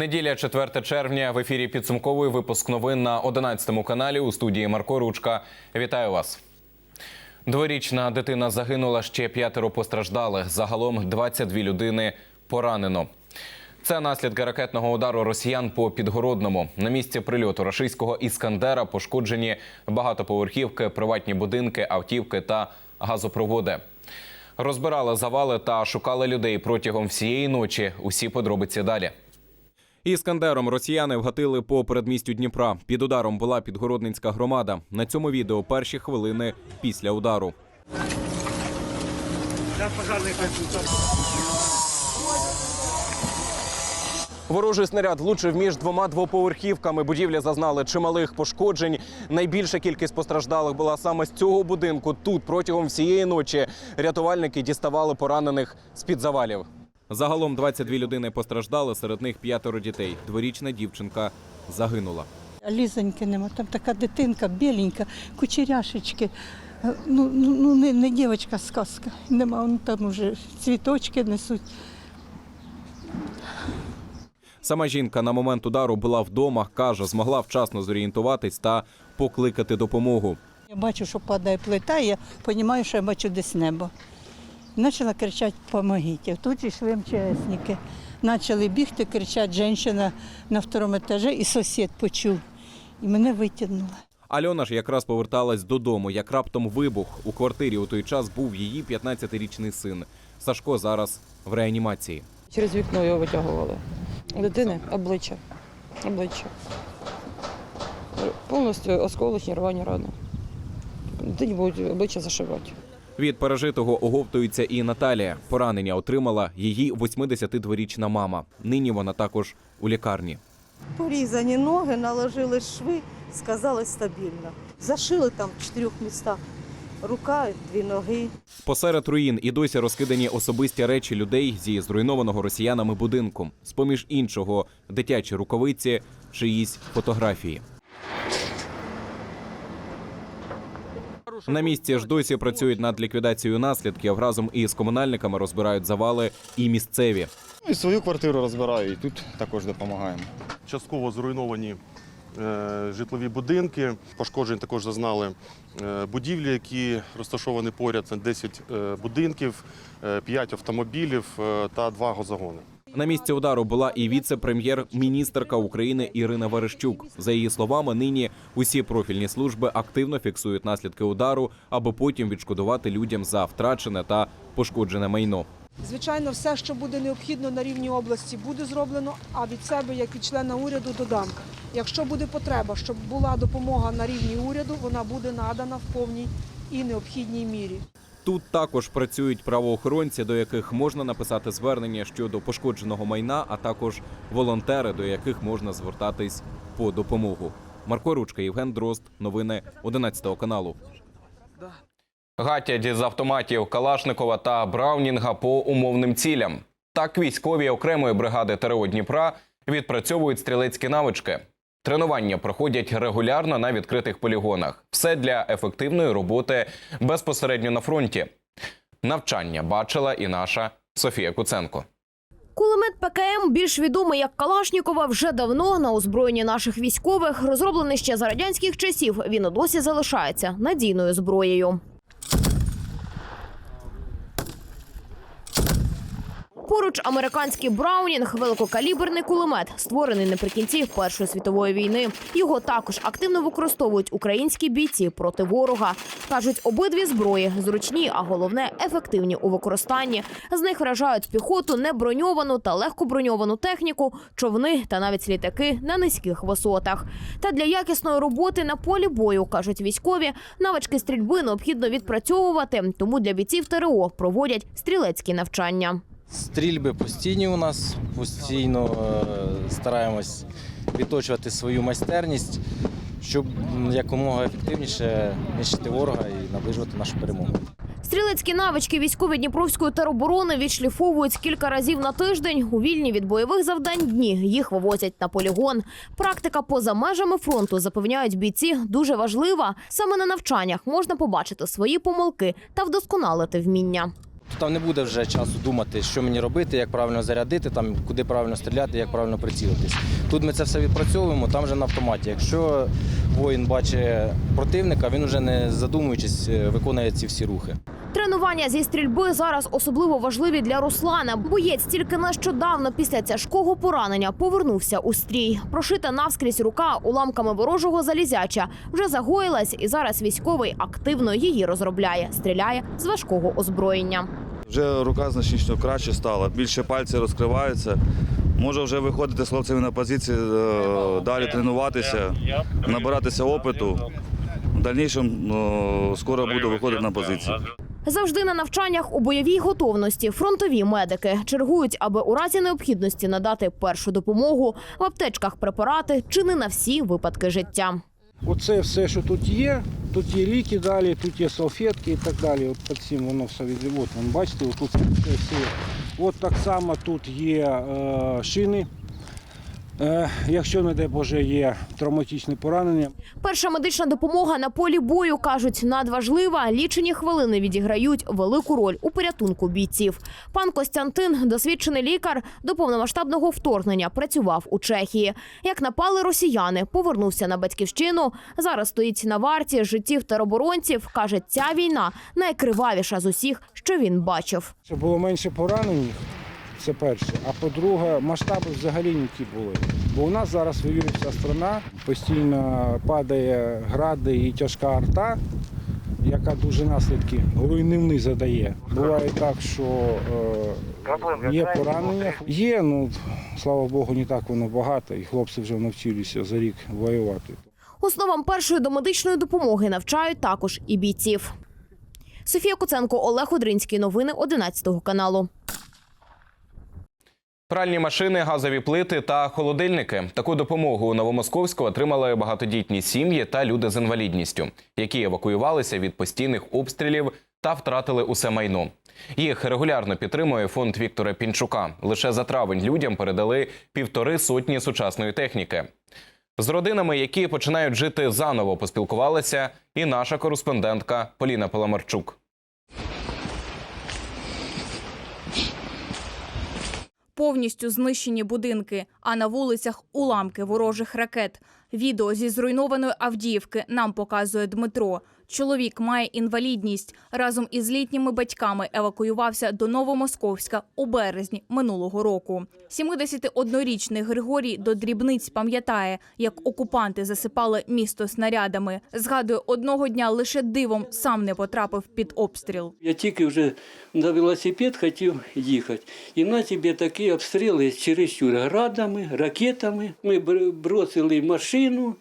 Неділя 4 червня в ефірі підсумковий випуск новин на 11 каналі у студії Марко Ручка. Вітаю вас. Дворічна дитина загинула, ще п'ятеро постраждали. Загалом 22 людини поранено. Це наслідки ракетного удару росіян по підгородному. На місці прильоту рашистського іскандера пошкоджені багатоповерхівки, приватні будинки, автівки та газопроводи. Розбирали завали та шукали людей протягом всієї ночі. Усі подробиці далі. Іскандером росіяни вгатили по передмістю Дніпра. Під ударом була підгородницька громада. На цьому відео перші хвилини після удару. Ворожий снаряд влучив між двома двоповерхівками. Будівлі зазнали чималих пошкоджень. Найбільша кількість постраждалих була саме з цього будинку. Тут протягом всієї ночі рятувальники діставали поранених з під завалів. Загалом 22 людини постраждали, серед них п'ятеро дітей. Дворічна дівчинка загинула. Лізоньки нема, там така дитинка біленька, кучеряшечки. Е, Ну, ну ну, не, не дівчинка сказка. Нема, вони там вже цвіточки несуть. Сама жінка на момент удару була вдома. каже, змогла вчасно зорієнтуватись та покликати допомогу. Я бачу, що падає плита, і я розумію, що я бачу десь небо. Почала кричати «Помогіть». Тут йшли МЧСники. Почали бігти, кричать жінка на второму етажі, і сусід почув. І мене витягнули. Альона ж якраз поверталась додому, як раптом вибух. У квартирі у той час був її 15-річний син. Сашко зараз в реанімації. Через вікно його витягували. Дитини обличчя. Обличчя. Повністю осколочні рвані рани. Дитині будуть обличчя зашивати. Від пережитого оговтується і Наталія. Поранення отримала її 82-річна мама. Нині вона також у лікарні. Порізані ноги, наложили шви, сказали стабільно. Зашили там в чотирьох містах. Рука, дві ноги. Посеред руїн і досі розкидані особисті речі людей зі зруйнованого росіянами будинку. З поміж іншого, дитячі рукавиці, чиїсь фотографії. На місці ж досі працюють над ліквідацією наслідків. Разом із комунальниками розбирають завали і місцеві. І свою квартиру розбираю, і тут також допомагаємо. частково зруйновані е, житлові будинки. Пошкоджень також зазнали е, будівлі, які розташовані поряд. Це 10 е, будинків, 5 автомобілів та 2 газогони. На місці удару була і віце-прем'єр-міністерка України Ірина Верещук. За її словами, нині усі профільні служби активно фіксують наслідки удару, аби потім відшкодувати людям за втрачене та пошкоджене майно. Звичайно, все, що буде необхідно на рівні області, буде зроблено. А від себе, як від члена уряду, додам. Якщо буде потреба, щоб була допомога на рівні уряду, вона буде надана в повній і необхідній мірі. Тут також працюють правоохоронці, до яких можна написати звернення щодо пошкодженого майна, а також волонтери, до яких можна звертатись по допомогу. Марко Ручка, Євген Дрозд. Новини 11 каналу. Гатять з автоматів Калашникова та Браунінга по умовним цілям. Так військові окремої бригади ТРО Дніпра відпрацьовують стрілецькі навички. Тренування проходять регулярно на відкритих полігонах. Все для ефективної роботи безпосередньо на фронті. Навчання бачила і наша Софія Куценко. Кулемет ПКМ, більш відомий як Калашнікова, вже давно на озброєнні наших військових, розроблений ще за радянських часів. Він і досі залишається надійною зброєю. Поруч американський Браунінг, великокаліберний кулемет, створений наприкінці Першої світової війни. Його також активно використовують українські бійці проти ворога. кажуть, обидві зброї зручні, а головне ефективні у використанні. З них вражають піхоту, неброньовану та легкоброньовану техніку, човни та навіть літаки на низьких висотах. Та для якісної роботи на полі бою кажуть військові, навички стрільби необхідно відпрацьовувати. Тому для бійців ТРО проводять стрілецькі навчання. Стрільби постійні у нас, постійно е, стараємось відточувати свою майстерність, щоб якомога ефективніше нищити ворога і наближувати нашу перемогу. Стрілецькі навички військові Дніпровської тероборони відшліфовують кілька разів на тиждень. У вільні від бойових завдань дні їх вивозять на полігон. Практика поза межами фронту запевняють бійці дуже важлива. Саме на навчаннях можна побачити свої помилки та вдосконалити вміння. Там не буде вже часу думати, що мені робити, як правильно зарядити, там, куди правильно стріляти, як правильно прицілитись. Тут ми це все відпрацьовуємо, там вже на автоматі. Якщо воїн бачить противника, він вже не задумуючись, е, виконує ці всі рухи. Тренування зі стрільби зараз особливо важливі для Руслана. Боєць тільки нещодавно після тяжкого поранення повернувся у стрій. Прошита навскрізь рука уламками ворожого залізяча вже загоїлась, і зараз військовий активно її розробляє, стріляє з важкого озброєння. Вже рука значно краще стала, більше пальці розкриваються. Може вже виходити з хлопцями на позиції, е, далі тренуватися, набиратися опиту. В дальнішому е, скоро буду виходити на позиції. Завжди на навчаннях у бойовій готовності фронтові медики чергують, аби у разі необхідності надати першу допомогу в аптечках препарати чи не на всі випадки життя. Оце все, що тут є. Тут є ліки далі, тут є салфетки і так далі. От під цим воно все від... От, бачите, тут все. От так само тут є е, шини. Е, якщо, не дай Боже, є травматичне поранення, Перша медична допомога на полі бою кажуть надважлива. Лічені хвилини відіграють велику роль у порятунку бійців. Пан Костянтин, досвідчений лікар, до повномасштабного вторгнення працював у Чехії. Як напали росіяни, повернувся на батьківщину. Зараз стоїть на варті життів тероборонців. каже, ця війна найкривавіша з усіх, що він бачив. щоб було менше поранених, це перше. А по-друге, масштаби взагалі не ті були. Бо у нас зараз воює вся страна, постійно падає гради і тяжка арта, яка дуже наслідки руйнівні задає. Буває так, що е, є поранення. Є, ну слава Богу, не так воно багато, і хлопці вже навчилися за рік воювати. Основам першої домедичної допомоги навчають також і бійців. Софія Куценко, Олег Одринський. Новини 11 каналу. Пральні машини, газові плити та холодильники. Таку допомогу у Новомосковську отримали багатодітні сім'ї та люди з інвалідністю, які евакуювалися від постійних обстрілів та втратили усе майно. Їх регулярно підтримує фонд Віктора Пінчука. Лише за травень людям передали півтори сотні сучасної техніки. З родинами, які починають жити заново, поспілкувалася і наша кореспондентка Поліна Паламарчук. Повністю знищені будинки, а на вулицях уламки ворожих ракет. Відео зі зруйнованої Авдіївки нам показує Дмитро. Чоловік має інвалідність. Разом із літніми батьками евакуювався до Новомосковська у березні минулого року. 71-річний Григорій до дрібниць пам'ятає, як окупанти засипали місто снарядами. Згадує, одного дня лише дивом сам не потрапив під обстріл. Я тільки вже на велосипед хотів їхати. І на тебе такі обстріли чересчур градами, ракетами. Ми бр- бросили машину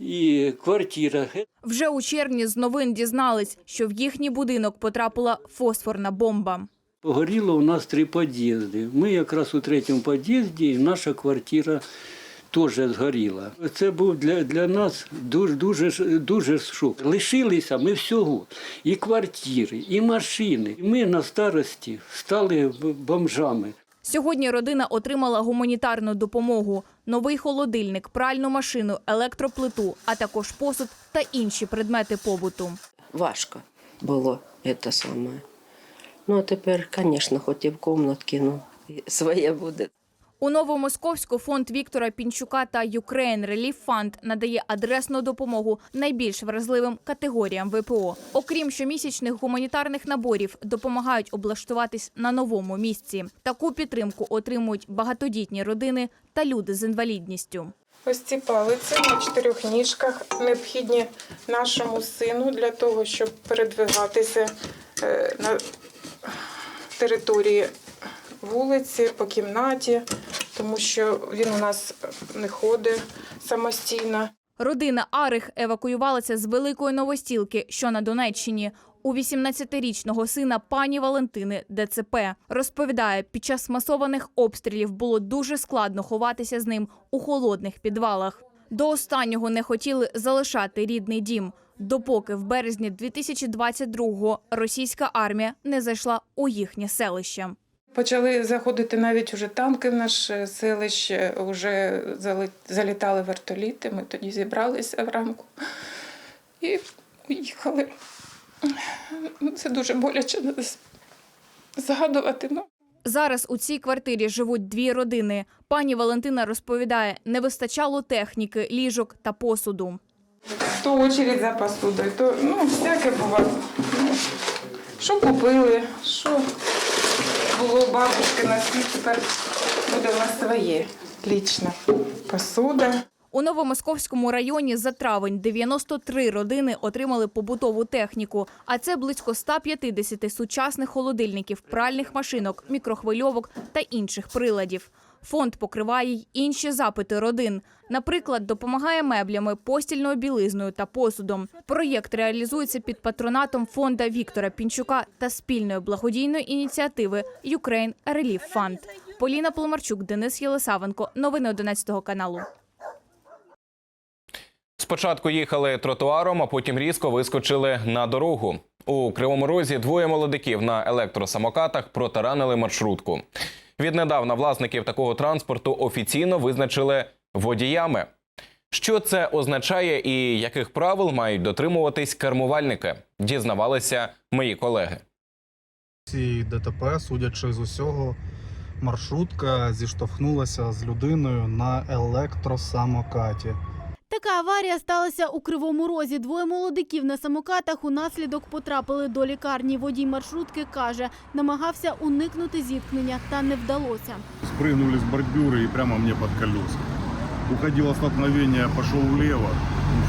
і квартира. Вже у червні з новин дізнались, що в їхній будинок потрапила фосфорна бомба. Погоріло у нас три під'їзди. Ми якраз у третьому під'їзді, і наша квартира теж згоріла. Це був для, для нас дуже, дуже, дуже шок. Лишилися ми всього. І квартири, і машини. Ми на старості стали бомжами. Сьогодні родина отримала гуманітарну допомогу: новий холодильник, пральну машину, електроплиту, а також посуд та інші предмети побуту. Важко було це саме. Ну, а тепер, звісно, хоч і в кімнатки, ну, своє буде. У Новомосковську фонд Віктора Пінчука та Ukraine Relief Fund надає адресну допомогу найбільш вразливим категоріям ВПО. Окрім щомісячних гуманітарних наборів, допомагають облаштуватись на новому місці. Таку підтримку отримують багатодітні родини та люди з інвалідністю. Ось ці палиці на чотирьох ніжках необхідні нашому сину для того, щоб передвигатися е, на території вулиці, по кімнаті, тому що він у нас не ходить самостійно. Родина Арих евакуювалася з Великої Новостілки, що на Донеччині. У 18-річного сина пані Валентини ДЦП розповідає, під час масованих обстрілів було дуже складно ховатися з ним у холодних підвалах. До останнього не хотіли залишати рідний дім, допоки в березні 2022-го російська армія не зайшла у їхнє селище. Почали заходити навіть уже танки в наше селище, вже залітали вертоліти. Ми тоді зібралися вранку і уїхали. Це дуже боляче згадувати. Ну, Зараз у цій квартирі живуть дві родини. Пані Валентина розповідає, не вистачало техніки, ліжок та посуду. то очередь за посудою, то ну, всяке бувало. Що купили, що було бабушки на світ, тепер буде в нас своє лічна посуда. У Новомосковському районі за травень 93 родини отримали побутову техніку, а це близько 150 сучасних холодильників, пральних машинок, мікрохвильовок та інших приладів. Фонд покриває й інші запити родин. Наприклад, допомагає меблями, постільною білизною та посудом. Проєкт реалізується під патронатом фонда Віктора Пінчука та спільної благодійної ініціативи Ukraine Relief Fund. Поліна Поломарчук, Денис Єлисавенко. Новини 11 каналу. Спочатку їхали тротуаром, а потім різко вискочили на дорогу. У Кривому Розі двоє молодиків на електросамокатах протаранили маршрутку. Віднедавна власників такого транспорту офіційно визначили водіями. Що це означає і яких правил мають дотримуватись кермувальники? Дізнавалися мої колеги. Ці ДТП, судячи з усього, маршрутка зіштовхнулася з людиною на електросамокаті. Така аварія сталася у Кривому Розі. Двоє молодиків на самокатах унаслідок потрапили до лікарні. Водій маршрутки каже, намагався уникнути зіткнення, та не вдалося. Спрыгнули с бордюра и прямо мне под колеса. Уходило столкновение, пошел влево,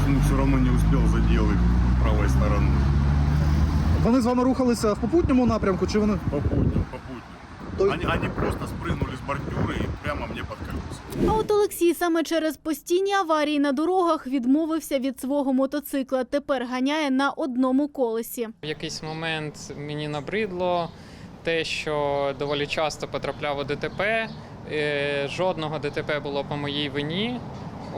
ну, все равно не успел задел их правой стороны. Вони з вами рухалися в попутньому напрямку, чи вони Попутно, попутно. Они, они просто спрыгнули с бордюра и прямо мне под колеса. А от Олексій саме через постійні аварії на дорогах відмовився від свого мотоцикла. Тепер ганяє на одному колесі. В якийсь момент мені набридло те, що доволі часто потрапляв у ДТП. Е, Жодного ДТП було по моїй вині.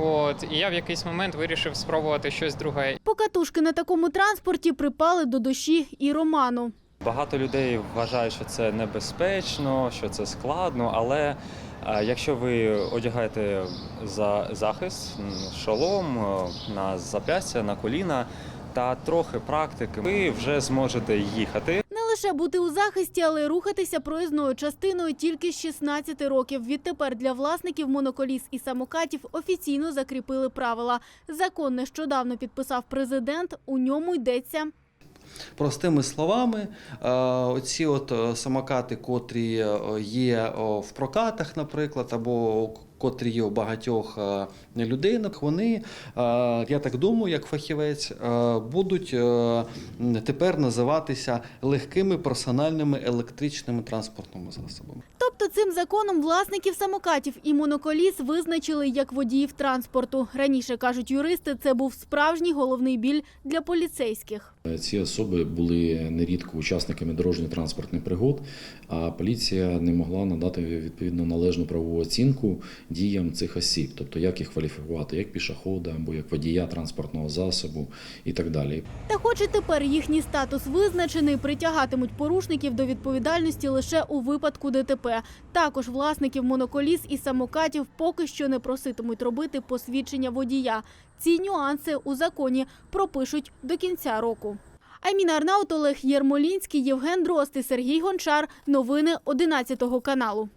От, і я в якийсь момент вирішив спробувати щось друге. Покатушки на такому транспорті припали до душі і Роману. Багато людей вважають, що це небезпечно, що це складно, але е, якщо ви одягаєте за захист, шолом е, на зап'ястя, на коліна та трохи практики, ви вже зможете їхати. Не лише бути у захисті, але й рухатися проїзною частиною тільки з 16 років. Відтепер для власників моноколіс і самокатів офіційно закріпили правила. Закон нещодавно підписав президент. У ньому йдеться Простими словами, е, оці от е, самокати, котрі е, є в прокатах, наприклад, або котрі є у багатьох е, людей, вони, е, я так думаю, як фахівець, е, будуть тепер називатися легкими персональними електричними транспортними засобами. Тобто цим законом власників самокатів і моноколіс визначили як водіїв транспорту. Раніше кажуть юристи, це був справжній головний біль для поліцейських. Ці особи були нерідко учасниками дорожньо-транспортних пригод, а поліція не могла надати відповідно належну правову оцінку діям цих осіб, тобто як їх кваліфікувати як пішохода або як водія транспортного засобу і так далі. Та хоч і тепер їхній статус визначений, притягатимуть порушників до відповідальності лише у випадку ДТП. Також власників моноколіс і самокатів поки що не проситимуть робити посвідчення водія. Ці нюанси у законі пропишуть до кінця року. Айміна Арнаут, Олег Єрмолінський, Євген Дрозд і Сергій Гончар. Новини 11 каналу.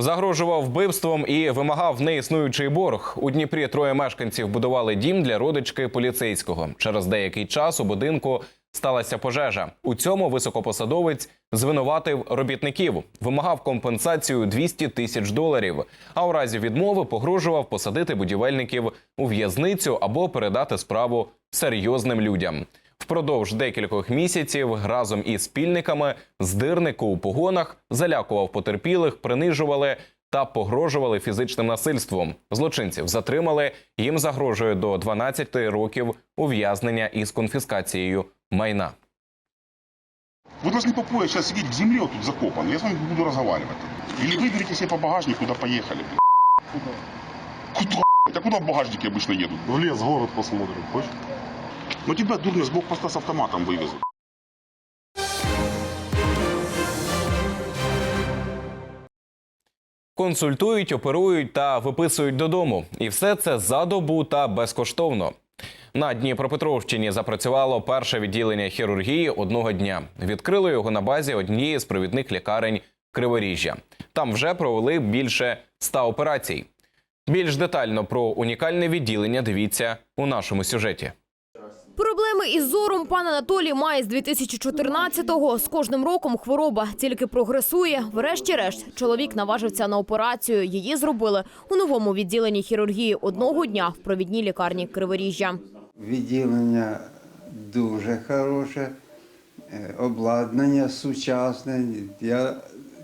Загрожував вбивством і вимагав неіснуючий борг. У Дніпрі троє мешканців будували дім для родички поліцейського. Через деякий час у будинку сталася пожежа. У цьому високопосадовець звинуватив робітників, вимагав компенсацію 200 тисяч доларів. А у разі відмови погрожував посадити будівельників у в'язницю або передати справу серйозним людям. Впродовж декількох місяців разом із спільниками здирник у погонах залякував потерпілих, принижували та погрожували фізичним насильством. Злочинців затримали. Їм загрожує до 12 років ув'язнення із конфіскацією майна. Вы должны по пояс сейчас сидеть в земле вот тут закопан. Я с вами буду разговаривать. Или выберите себе по багажнику, куда поехали. Куда? Куда? А куда в багажнике обычно едут? В лес, в город посмотрим. Хочешь? Ну тебя, дурня, с блокпоста с автоматом вывезут. Консультують, оперують та виписують додому. І все це за добу та безкоштовно. На Дніпропетровщині запрацювало перше відділення хірургії одного дня. Відкрили його на базі однієї з провідних лікарень Криворіжжя. Там вже провели більше ста операцій. Більш детально про унікальне відділення дивіться у нашому сюжеті. Проблеми із зором пан Анатолій має з 2014-го. З кожним роком хвороба тільки прогресує. Врешті-решт, чоловік наважився на операцію. Її зробили у новому відділенні хірургії одного дня в провідній лікарні Криворіжжя. Відділення дуже хороше, е, обладнання сучасне. Я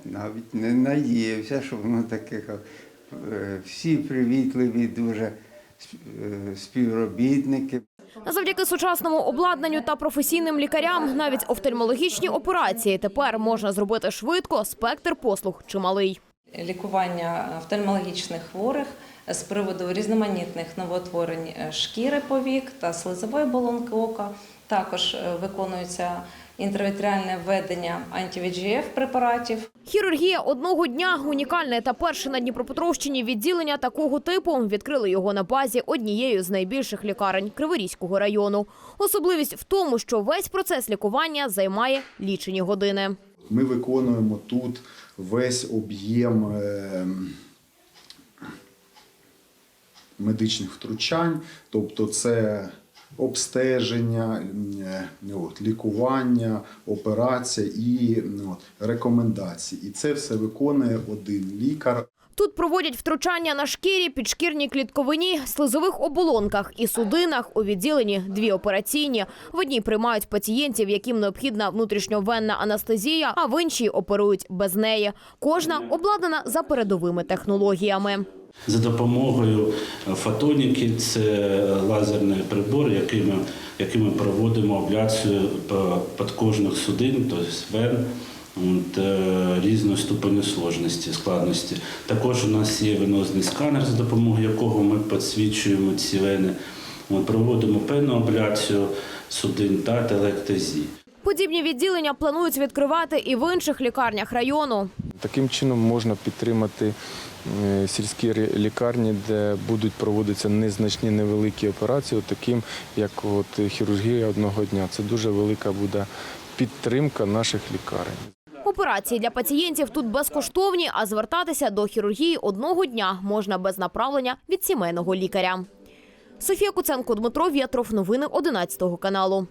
навіть не надіявся, що воно таке. е, Всі привітливі, дуже е, співробітники. Завдяки сучасному обладнанню та професійним лікарям навіть офтальмологічні операції тепер можна зробити швидко. Спектр послуг чималий. лікування офтальмологічних хворих з приводу різноманітних новотворень шкіри повік та слизової оболонки ока. Також е, виконується інтравітріальне введення анти-VEGF препаратів. Хірургія одного дня унікальне та перше на Дніпропетровщині відділення такого типу. Відкрили його на базі однієї з найбільших лікарень Криворізького району. Особливість в тому, що весь процес лікування займає лічені години. Ми виконуємо тут весь об'єм е, медичних втручань, тобто це обстеження, е, от, лікування, операція і ну, от, рекомендації. І це все виконує один лікар. Тут проводять втручання на шкірі, підшкірній клітковині, слизових оболонках і судинах. У відділенні дві операційні. В одній приймають пацієнтів, яким необхідна внутрішньовенна анестезія, а в іншій оперують без неї. Кожна обладнана за передовими технологіями. За допомогою фотоніки, це лазерний прибор, якими, якими проводимо абляцію по- подкожних судин, тобто вен е, різної ступені сложності, складності. Також у нас є венозний сканер, за допомогою якого ми підсвічуємо ці вени. Ми проводимо певну абляцію судин та телектезії. Подібні відділення планують відкривати і в інших лікарнях району. Таким чином можна підтримати е, сільські лікарні, де будуть проводитися незначні невеликі операції, таким як от хірургія одного дня. Це дуже велика буде підтримка наших лікарень. Операції для пацієнтів тут безкоштовні, а звертатися до хірургії одного дня можна без направлення від сімейного лікаря. Софія Куценко, Дмитро Вєтров. Новини 11 каналу.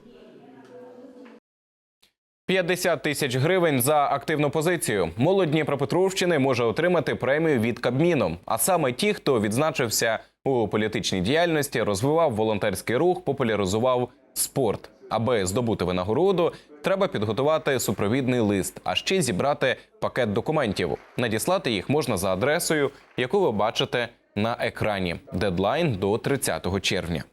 50 тисяч гривень за активну позицію. Молодь Дніпропетровщини може отримати премію від Кабміну. А саме ті, хто відзначився у політичній діяльності, розвивав волонтерський рух, популяризував спорт. Аби здобути винагороду, треба підготувати супровідний лист, а ще зібрати пакет документів. Надіслати їх можна за адресою, яку ви бачите на екрані. Дедлайн до 30 червня.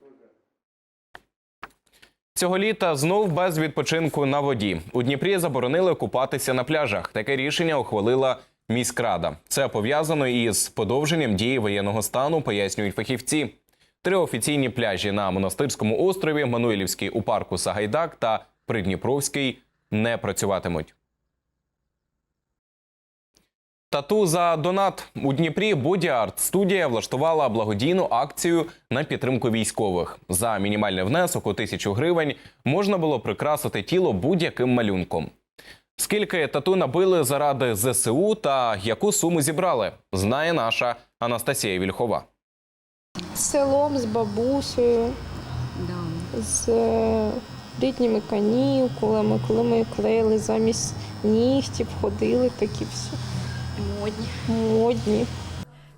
Цього літа знов без відпочинку на воді. У Дніпрі заборонили купатися на пляжах. Таке рішення ухвалила міськрада. Це пов'язано із подовженням дії воєнного стану, пояснюють фахівці. Три офіційні пляжі на монастирському острові, Мануїлівський у парку Сагайдак та Придніпровський не працюватимуть. Тату за донат у Дніпрі Бодіарт студія влаштувала благодійну акцію на підтримку військових. За мінімальний внесок у тисячу гривень можна було прикрасити тіло будь-яким малюнком. Скільки тату набили заради ЗСУ та яку суму зібрали, знає наша Анастасія Вільхова. селом з бабусею, з е, літніми канікулами, коли ми клеїли замість нігтів, ходили такі всі. Модні. Модні.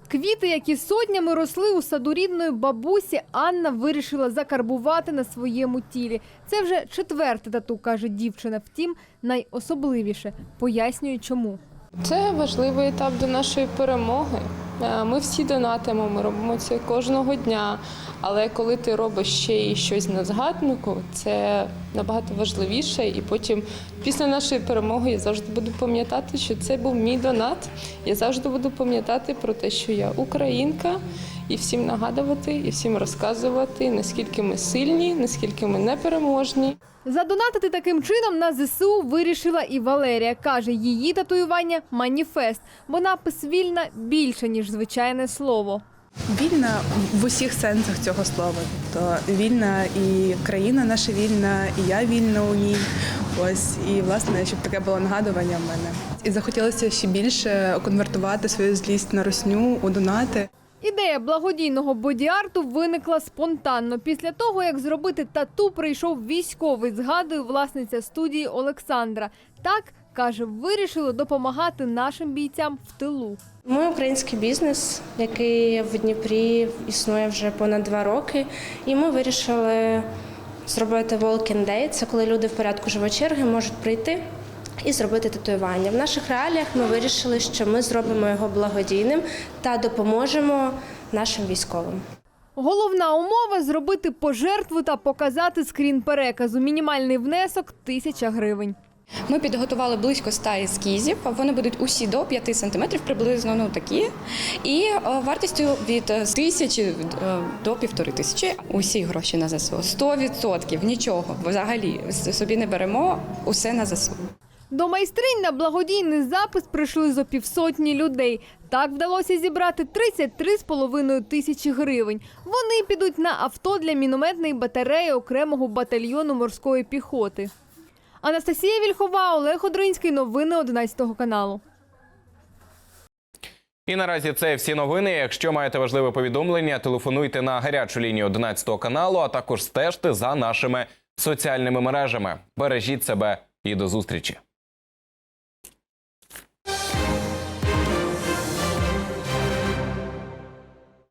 Квіти, які сотнями росли у саду рідної бабусі, Анна вирішила закарбувати на своєму тілі. Це вже четверте тату, каже дівчина. Втім, найособливіше пояснює, чому. Це важливий етап до нашої перемоги. Е, Ми всі донатимо, ми робимо це кожного дня. Але коли ти робиш ще і щось на згаднику, це набагато важливіше. І потім, після нашої перемоги, я завжди буду пам'ятати, що це був мій донат. Я завжди буду пам'ятати про те, що я українка, і всім нагадувати, і всім розказувати, наскільки ми сильні, наскільки ми непереможні. Задонатити таким чином на ЗСУ вирішила і Валерія. Каже, її татуювання маніфест, бо напис вільна більше, ніж звичайне слово. Вільна в усіх сенсах цього слова. То вільна і країна наша вільна, і я вільна у ній. Ось і власне, щоб таке було нагадування в мене. І захотілося ще більше конвертувати свою злість на русню у донати. Ідея благодійного боді-арту виникла спонтанно. Після того, як зробити тату, прийшов військовий, згадує власниця студії Олександра. Так, каже, вирішили допомагати нашим бійцям в тилу. Ми український бізнес, який в Дніпрі існує вже понад два роки, і ми вирішили зробити Walking Day. Це коли люди в порядку живочерги можуть прийти і зробити татуювання. В наших реаліях ми вирішили, що ми зробимо його благодійним та допоможемо нашим військовим. Головна умова зробити пожертву та показати скрін переказу. Мінімальний внесок тисяча гривень. Ми підготували близько 100 ескізів. Вони будуть усі до 5 сантиметрів, приблизно ну такі. І е, вартістю від е, тисячі е, до півтори тисячі. Усі гроші на ЗСУ. 100% нічого взагалі собі не беремо. Усе на ЗСУ. До майстринь на благодійний запис прийшли зо півсотні людей. Так вдалося зібрати 33,5 тисячі гривень. Вони підуть на авто для мінометної батареї окремого батальйону морської піхоти. Анастасія Вільхова, Олег Одринський. Новини 11 каналу. І наразі це всі новини. Якщо маєте важливе повідомлення, телефонуйте на гарячу лінію 11 каналу, а також стежте за нашими соціальними мережами. Бережіть себе і до зустрічі.